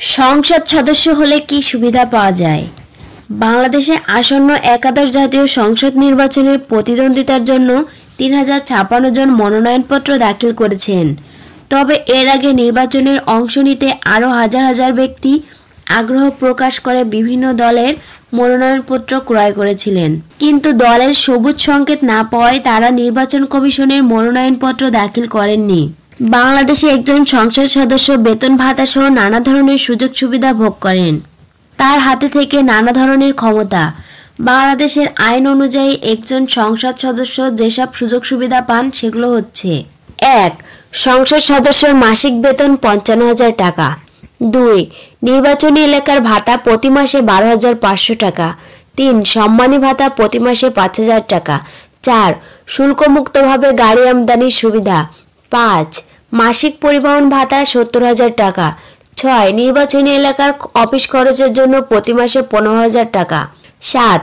সংসদ সদস্য হলে কি সুবিধা পাওয়া যায়? বাংলাদেশে আসন্ন একাদশ জাতীয় সংসদ নির্বাচনে প্রতিদ্বন্দ্বিতার জন্য তিন হাজার ছাপ্পান্ন জন মনোনয়নপত্র দাখিল করেছেন। তবে এর আগে নির্বাচনের অংশ নিতে আরও হাজার হাজার ব্যক্তি আগ্রহ প্রকাশ করে বিভিন্ন দলের মনোনয়নপত্র ক্রয় করেছিলেন। কিন্তু দলের সবুজ সংকেত না পাওয়ায় তারা নির্বাচন কমিশনের মনোনয়নপত্র দাখিল করেননি। বাংলাদেশে একজন সংসদ সদস্য বেতন ভাতা সহ নানা ধরনের সুযোগ সুবিধা ভোগ করেন। তার হাতে থেকে নানা ধরনের ক্ষমতা। বাংলাদেশের আইন অনুযায়ী একজন সংসদ সদস্য যেসব সুযোগ সুবিধা পান সেগুলো হচ্ছে, এক, সংসদ সদস্যের মাসিক বেতন পঞ্চান্ন হাজার টাকা। দুই, নির্বাচনী এলাকার ভাতা প্রতি মাসে বারো হাজার পাঁচশো টাকা। তিন, সম্মানী ভাতা প্রতি মাসে পাঁচ হাজার টাকা। চার, শুল্কমুক্তভাবে গাড়ি আমদানির সুবিধা। পাঁচ মাসিক পরিবহন ভাতা সত্তর হাজার টাকা। ছয়, নির্বাচনী এলাকার অফিস খরচের জন্য প্রতি মাসে পনেরো হাজার টাকা। সাত,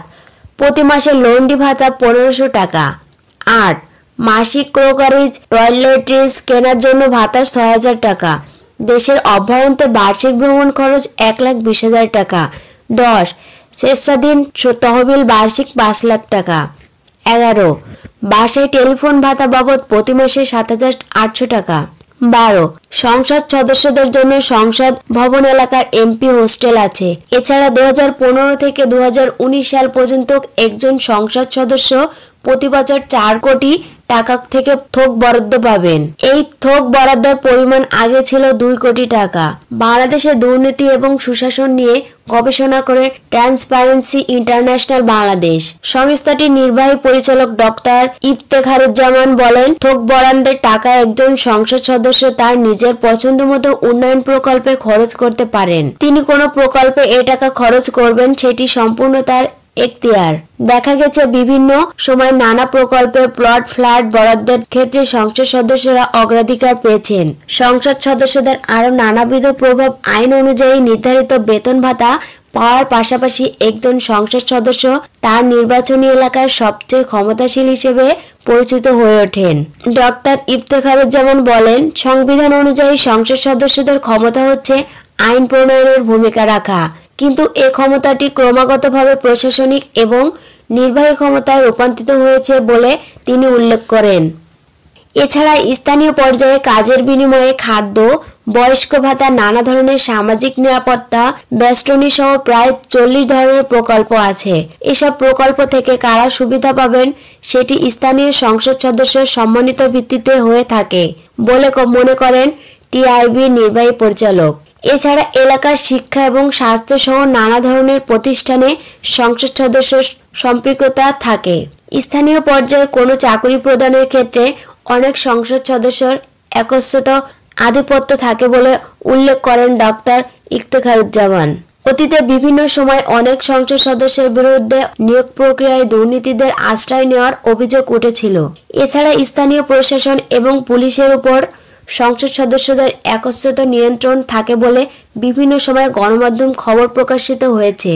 প্রতি মাসে লন্ডি ভাতা পনেরোশো টাকা। আট, মাসিক ক্রোকারিজ টয়লেট্রিজ কেনার জন্য ভাতা ছয় হাজার টাকা। দেশের অভ্যন্তরে বার্ষিক ভ্রমণ খরচ এক লাখ বিশ হাজার টাকা। দশ, স্বেচ্ছাধীন তহবিল বার্ষিক পাঁচ লাখ টাকা। এগারো, বাসায় টেলিফোন ভাতা বাবদ প্রতি মাসে সাত হাজার আটশো টাকা। বারো। সংসদ সদস্যদের জন্য সংসদ ভবন এলাকার এমপি হোস্টেল আছে। এছাড়া দু হাজার পনেরো থেকে দু হাজার উনিশ সাল পর্যন্ত একজন সংসদ সদস্য প্রতি বছর চার কোটি টাকা থেকে থোক বরাদ্দ পাবেন। এই থোক বরাদ্দের পরিমাণ আগে ছিল দুই কোটি টাকা। বাংলাদেশে দুর্নীতি এবং সুশাসন নিয়ে গবেষণা করে ট্রান্সপারেন্সি ইন্টারন্যাশনাল বাংলাদেশ। সংস্থাটির নির্বাহী পরিচালক ডক্টর ইফতেখারুজ্জামান বলেন, থোক বরাদ্দের টাকা একজন সংসদ সদস্য তার নিজের পছন্দ মতো উন্নয়ন প্রকল্পে খরচ করতে পারেন। তিনি কোনো প্রকল্পে এ টাকা খরচ করবেন, সেটি সম্পূর্ণ তার এখতিয়ার। দেখা গেছে বিভিন্ন সময় নানা প্রকল্পে প্লট, ফ্ল্যাট বরাদ্দের ক্ষেত্রে সংসদ সদস্যরা অগ্রাধিকার পেয়েছেন। সংসদ সদস্যদের আরও নানাবিধ প্রভাব আইন অনুযায়ী নির্ধারিত বেতন ভাতা পাওয়ার পাশাপাশি একজন সংসদ সদস্য তার নির্বাচনী এলাকার সবচেয়ে ক্ষমতাশীল হিসেবে পরিচিত হয়ে ওঠেন। ডক্টর ইফতেখারুজ্জামান বলেন, সংবিধান অনুযায়ী সংসদ সদস্যদের ক্ষমতা হচ্ছে আইন প্রণয়নের ভূমিকা রাখা। কিন্তু এ ক্ষমতাটি ক্রমাগতভাবে প্রশাসনিক এবং নির্বাহী ক্ষমতায় রূপান্তরিত হয়েছে বলে তিনি উল্লেখ করেন। এছাড়া স্থানীয় পর্যায়ে কাজের বিনিময়ে খাদ্য, বয়স্ক ভাতা, নানা ধরনের সামাজিক নিরাপত্তা, বেষ্টনী সহ প্রায় চল্লিশ ধরনের প্রকল্প আছে। এসব প্রকল্প থেকে কারা সুবিধা পাবেন সেটি স্থানীয় সংসদ সদস্যের সম্মানিত ভিত্তিতে হয়ে থাকে বলে মনে করেন টিআইবি নির্বাহী পরিচালক। এছাড়া এলাকার শিক্ষা এবং স্বাস্থ্য সহ নানা ধরনের প্রতিষ্ঠানে সংসদ সদস্য সম্পৃক্ততা থাকে। স্থানীয় পর্যায়ে কোনো চাকরি প্রদানের ক্ষেত্রে অনেক সংসদ সদস্যর একস্বত আধিপত্য থাকে বলে উল্লেখ করেন ডক্টর ইফতেখারুজ্জামান। অতীতে বিভিন্ন সময় অনেক সংসদ সদস্যের বিরুদ্ধে নিয়োগ প্রক্রিয়ায় দুর্নীতিদের আশ্রয় নেওয়ার অভিযোগ উঠেছিল। এছাড়া স্থানীয় প্রশাসন এবং পুলিশের উপর সংসদ সদস্যদের একত্রিত নিয়ন্ত্রণ থাকে বলে বিভিন্ন সময় গণমাধ্যম খবর প্রকাশিত হয়েছে।